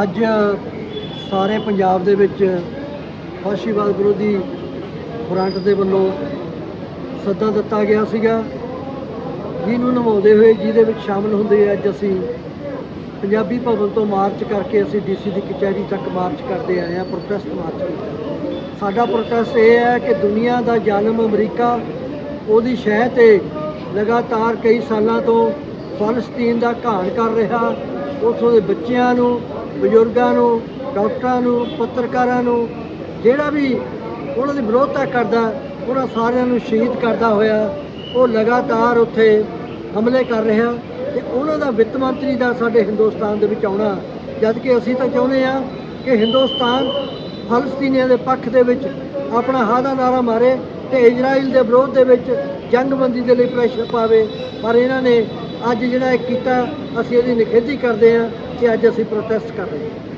ਅੱਜ ਸਾਰੇ ਪੰਜਾਬ ਦੇ ਵਿੱਚ ਫਾਸ਼ੀਵਾਦ ਵਿਰੋਧੀ ਫਰੰਟ ਦੇ ਵੱਲੋਂ ਸੱਦਾ ਦਿੱਤਾ ਗਿਆ ਸੀਗਾ। ਜਿਹਨੂੰ ਨਿਭਾਉਂਦੇ ਹੋਏ ਜਿਹਦੇ ਵਿੱਚ ਸ਼ਾਮਲ ਹੁੰਦੇ ਅੱਜ ਅਸੀਂ ਪੰਜਾਬੀ ਭਵਨ ਤੋਂ ਮਾਰਚ ਕਰਕੇ ਅਸੀਂ ਡੀਸੀ ਦੀ ਕਚਹਿਰੀ ਤੱਕ ਮਾਰਚ ਕਰਦੇ ਆਏ ਹਾਂ ਪ੍ਰੋਟੈਸਟ ਮਾਰਚ ਕੀਤਾ ਸਾਡਾ ਪ੍ਰੋਟੈਸਟ ਇਹ ਹੈ ਕਿ ਦੁਨੀਆ ਦਾ ਜ਼ਾਲਮ ਅਮਰੀਕਾ, ਉਹਦੀ ਸ਼ਹਿ ਤੇ ਲਗਾਤਾਰ ਕਈ ਸਾਲਾਂ ਤੋਂ ਫਲਸਤੀਨ ਦਾ ਘਾਣ ਕਰ ਰਿਹਾ, ਉੱਥੋਂ ਦੇ ਬੱਚਿਆਂ ਨੂੰ ਬਜ਼ੁਰਗਾਂ ਨੂੰ, ਡਾਕਟਰਾਂ ਨੂੰ, ਪੱਤਰਕਾਰਾਂ ਨੂੰ, ਜਿਹੜਾ ਵੀ ਉਹਨਾਂ ਦੀ ਵਿਰੋਧਤਾ ਕਰਦਾ, ਉਹਨਾਂ ਸਾਰਿਆਂ ਨੂੰ ਸ਼ਹੀਦ ਕਰਦਾ ਹੋਇਆ, ਉਹ ਲਗਾਤਾਰ ਉੱਥੇ ਹਮਲੇ ਕਰ ਰਿਹਾ ਤੇ ਉਹਨਾਂ ਦਾ ਵਿੱਤ ਮੰਤਰੀ ਦਾ ਸਾਡੇ ਹਿੰਦੁਸਤਾਨ ਦੇ ਵਿੱਚ ਆਉਣਾ ਜਦ ਕਿ ਅਸੀਂ ਤਾਂ ਚਾਹੁੰਦੇ ਆ ਕਿ ਹਿੰਦੁਸਤਾਨ ਫਲਸਤੀਨੀਆਂ ਦੇ ਪੱਖ ਦੇ ਵਿੱਚ ਆਪਣਾ ਹਾਦਾ ਨਾਰਾ ਮਾਰੇ ਤੇ ਇਜ਼ਰਾਈਲ ਦੇ ਵਿਰੋਧ ਦੇ ਵਿੱਚ ਜੰਗਬੰਦੀ ਦੇ ਲਈ ਪ੍ਰੈਸ਼ਰ ਪਾਵੇ, ਪਰ ਇਹਨਾਂ ਨੇ ਅੱਜ ਜਿਹੜਾ ਇਹ ਕੀਤਾ, ਅਸੀਂ ਇਹਦੀ ਨਿਖੇਧੀ ਕਰਦੇ ਹਾਂ। ਕਿ ਅੱਜ ਅਸੀਂ ਪ੍ਰੋਟੈਸਟ ਕਰ ਰਹੇ ਹਾਂ।